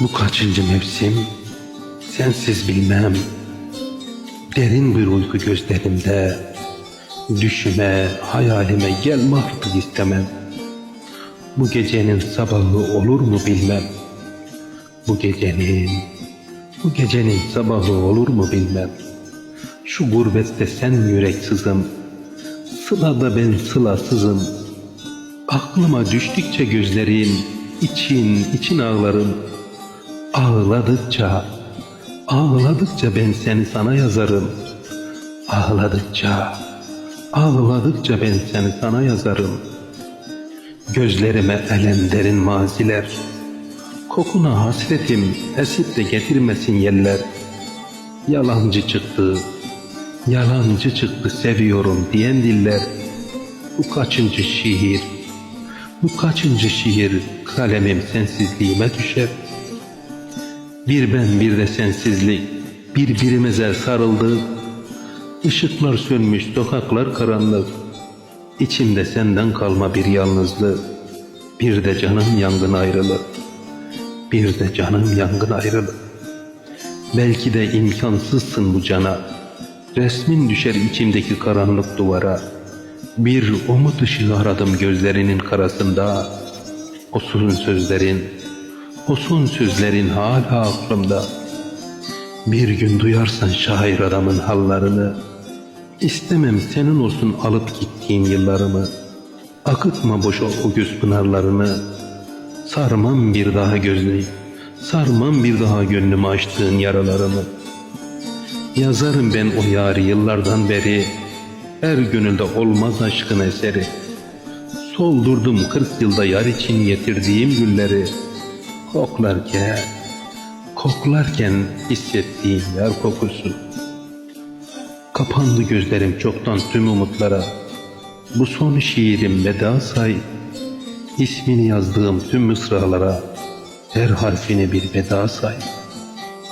Bu kaçıncı mevsim? Sensiz bilmem. Derin bir uyku gözlerimde. Düşüme, hayalime gelme artık istemem. Bu gecenin sabahı olur mu bilmem. Bu gecenin, bu gecenin sabahı olur mu bilmem. Şu gurbette sen yüreksizim. Sılada ben sılasızım. Aklıma düştükçe gözlerin, için, için ağlarım. Ağladıkça, ağladıkça ben seni sana yazarım. Ağladıkça, ağladıkça ben seni sana yazarım. Gözlerime elen derin maziler. Kokuna hasretim esip de getirmesin yeller. Yalancı çıktı, yalancı çıktı seviyorum diyen diller. Bu kaçıncı şiir, bu kaçıncı şiir kalemim sensizliğime düşer. Bir ben bir de sensizlik birbirimize sarıldı. Işıklar sönmüş sokaklar karanlık. İçimde senden kalma bir yalnızlık. Bir de canım yangın ayrılık. Bir de canım yangın ayrılık. Belki de imkansızsın bu cana. Resmin düşer içimdeki karanlık duvara. Bir umut ışığı aradım gözlerinin karasında. O sözlerin, son sözlerin hala aklımda. Bir gün duyarsan şair adamın hallarını, istemem senin olsun alıp gittiğim yıllarımı. Akıtma boşa o göz pınarlarını, sarmam bir daha gözlü, sarmam bir daha gönlümü açtığın yaralarımı. Yazarım ben o yari yıllardan beri, her gönülde olmaz aşkın eseri. Soldurdum kırk yılda yar için getirdiğim gülleri, koklarken, koklarken hissettiğim yar kokusu. Kapandı gözlerim çoktan tüm umutlara, bu son şiirim veda say, ismini yazdığım tüm mısralara, her harfini bir veda say.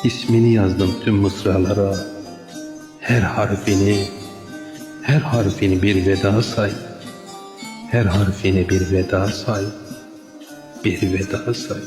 İsmini yazdım tüm mısralara, her harfini, her harfini bir veda say. Her harfini bir veda say. Bir veda say.